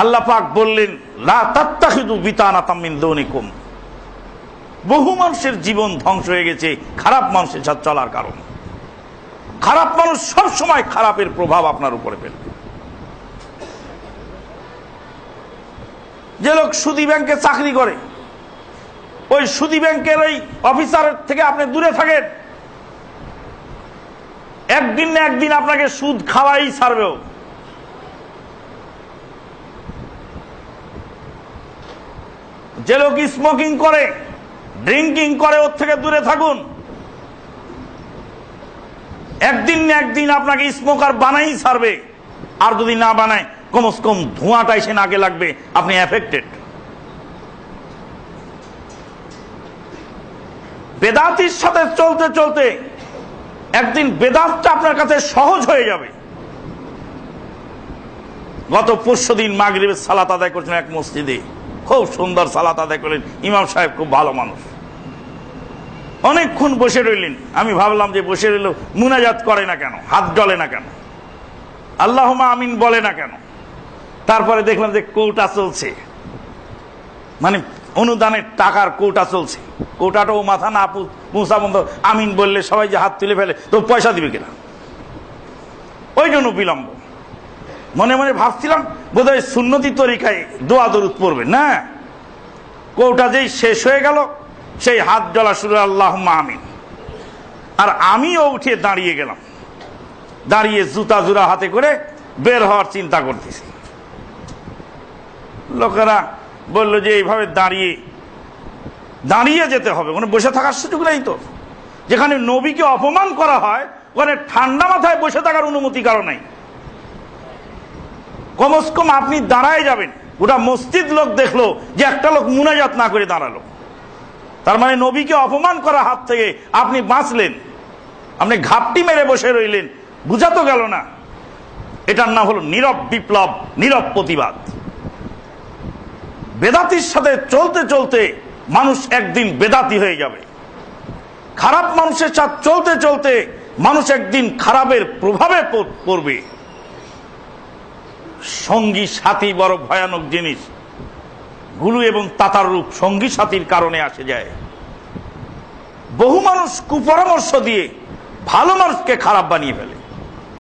আল্লাহ পাক বললেন, লা তাত্তাখিদু বিতানা তামিন দৌনিকুম। বহু মানুষের জীবন ধ্বংস হয়ে গেছে, খারাপ মানুষের সাথে চলার কারণ। খারাপ মানুষ সব সময় খারাপের প্রভাব আপনার উপরে ফেলবে যে লোক সুদী ব্যাংকে চাকরি করে, ওই সুদী ব্যাংকের ওই অফিসারের থেকে আপনি দূরে থাকেন। একদিন না একদিন আপনাকে সুদ খাওয়াই ছাড়বেও। যে লোক স্মোকিং করে ড্রিঙ্কিং করে, ওর থেকে দূরে থাকুন। একদিন না একদিন আপনাকে স্মোকার বানাই ছাড়বে। আর যদি না বানায়, কমস কম ধোঁয়াটা এসে নাকে লাগবে, আপনি অ্যাফেক্টেড বেদাতির সাথে চলতে চলতে একদিন বেদাতটা আপনার কাছে সহজ হয়ে যাবে। গত পরশু দিন মাগরীবের সালাত আদায় করছেন এক মসজিদে। খুব সুন্দর সালাত আদায় করলেন। ইমাম সাহেব খুব ভালো মানুষ। অনেকক্ষণ বসে রইলেন। আমি ভাবলাম যে বসে রইল মুনাজাত করে না কেন? হাত জলে না কেন? আল্লাহ আমিন বলে না কেন? তারপরে দেখলাম যে কৌটা চলছে। মানে অনুদানের টাকার কৌটা চলছে। কৌটাটাও মাথা না পৌঁছা বন্ধ। আমিন বললে সবাই যে হাত তুলে ফেলে, তো পয়সা দিবে কিনা? ওই জন্য বিলম্ব। মনে মনে ভাবছিলাম, বোধহয় সুন্নতি তরিকায় দোয়া দরুদ পড়বে না। কৌটা যেই শেষ হয়ে গেল, সেই হাত জ্বলা শুরু আল্লাহ আমিন। আর আমিও উঠে দাঁড়িয়ে গেলাম। দাঁড়িয়ে জুতা জুরা হাতে করে বের হওয়ার চিন্তা করতেছি। লোকেরা বলল যে, এইভাবে দাঁড়িয়ে দাঁড়িয়ে যেতে হবে। মানে বসে থাকার সুযোগ নেই তো। যেখানে নবীকে অপমান করা হয়, ওখানে ঠান্ডা মাথায় বসে থাকার অনুমতি কারও নেই। কমস কম আপনি দাঁড়ায় যাবেন। ওটা মসজিদ লোক দেখল যে একটা লোক মুনাজাত না করে দাঁড়াল। তার মানে নবীকে অপমান করা হাত থেকে আপনি বাঁচলেন। আপনি ঘাপটি মেরে বসে রইলেন। বুঝা তো গেল না। এটার নাম হলো নীরব বিপ্লব, নীরব প্রতিবাদ। বেদাতির সাথে চলতে চলতে মানুষ একদিন বেদাতি হয়ে যাবে। খারাপ মানুষের সাথে চলতে চলতে মানুষ একদিন খারাপের প্রভাবে পড়বে। সঙ্গী সাথী বড় ভয়ানক জিনিস। গুরু এবং তাতার রূপ সঙ্গী সাথীর কারণে আসে যায়। বহু মানুষ কুপরামর্শ দিয়ে ভালো মানুষকে খারাপ বানিয়ে ফেলে।